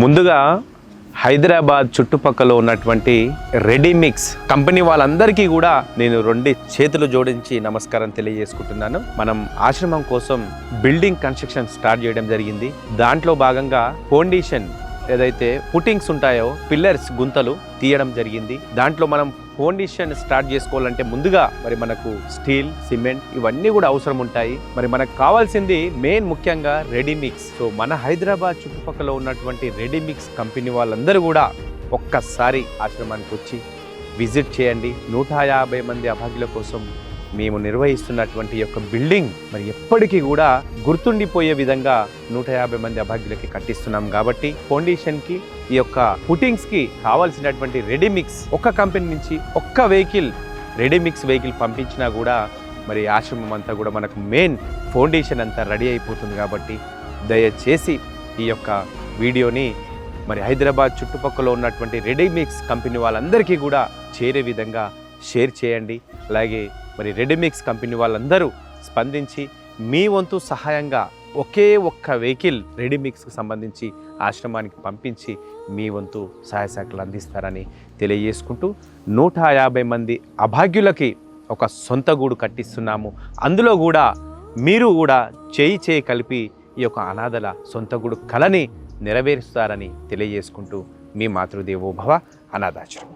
ముందుగా హైదరాబాద్ చుట్టుపక్కల ఉన్నటువంటి రెడీమిక్స్ కంపెనీ వాళ్ళందరికీ కూడా నేను రెండు చేతులు జోడించి నమస్కారం తెలియజేసుకుంటున్నాను. మనం ఆశ్రమం కోసం బిల్డింగ్ కన్స్ట్రక్షన్ స్టార్ట్ చేయడం జరిగింది. దాంట్లో భాగంగా ఫౌండేషన్ ఏదైతే పుటింగ్స్ ఉంటాయో పిల్లర్స్ గుంతలు తీయడం జరిగింది. దాంట్లో మనం ఫౌండేషన్ స్టార్ట్ చేసుకోవాలంటే ముందుగా మరి మనకు స్టీల్ సిమెంట్ ఇవన్నీ కూడా అవసరం ఉంటాయి మరి మనకు కావాల్సింది మెయిన్ ముఖ్యంగా రెడీమిక్స్ సో మన హైదరాబాద్ చుట్టుపక్కల ఉన్నటువంటి రెడీమిక్స్ కంపెనీ వాళ్ళందరూ కూడా ఒక్కసారి ఆశ్రమానికి వచ్చి విజిట్ చేయండి. నూట యాభై మంది అభాగ్యుల కోసం మేము నిర్వహిస్తున్నటువంటి యొక్క బిల్డింగ్ మరి ఎప్పటికీ కూడా గుర్తుండిపోయే విధంగా నూట యాభై మంది అభాగ్యులకి కట్టిస్తున్నాం కాబట్టి ఫౌండేషన్కి ఈ యొక్క పుటింగ్స్కి కావాల్సినటువంటి రెడీమిక్స్ ఒక్క కంపెనీ నుంచి ఒక్క వెహికల్ రెడీమిక్స్ వెహికల్ పంపించినా కూడా మరి ఆశ్రమం అంతా కూడా మనకు మెయిన్ ఫౌండేషన్ అంతా రెడీ అయిపోతుంది కాబట్టి దయచేసి ఈ యొక్క వీడియోని మరి హైదరాబాద్ చుట్టుపక్కల ఉన్నటువంటి రెడీమిక్స్ కంపెనీ వాళ్ళందరికీ కూడా చేరే విధంగా షేర్ చేయండి. అలాగే మరి రెడీమిక్స్ కంపెనీ వాళ్ళందరూ స్పందించి మీ వంతు సహాయంగా ఒకే ఒక్క వెహికల్ రెడీమిక్స్కి సంబంధించి ఆశ్రమానికి పంపించి మీ వంతు సహాయ శాఖలు అందిస్తారని తెలియజేసుకుంటూ నూట యాభై మంది అభాగ్యులకి ఒక సొంత గూడు కట్టిస్తున్నాము. అందులో కూడా మీరు కూడా చేయి చేయి కలిపి ఈ యొక్క అనాథల సొంత గూడు కళని నెరవేరుస్తారని తెలియజేసుకుంటూ మీ మాతృదేవోభవ అనాథాశ్రమం.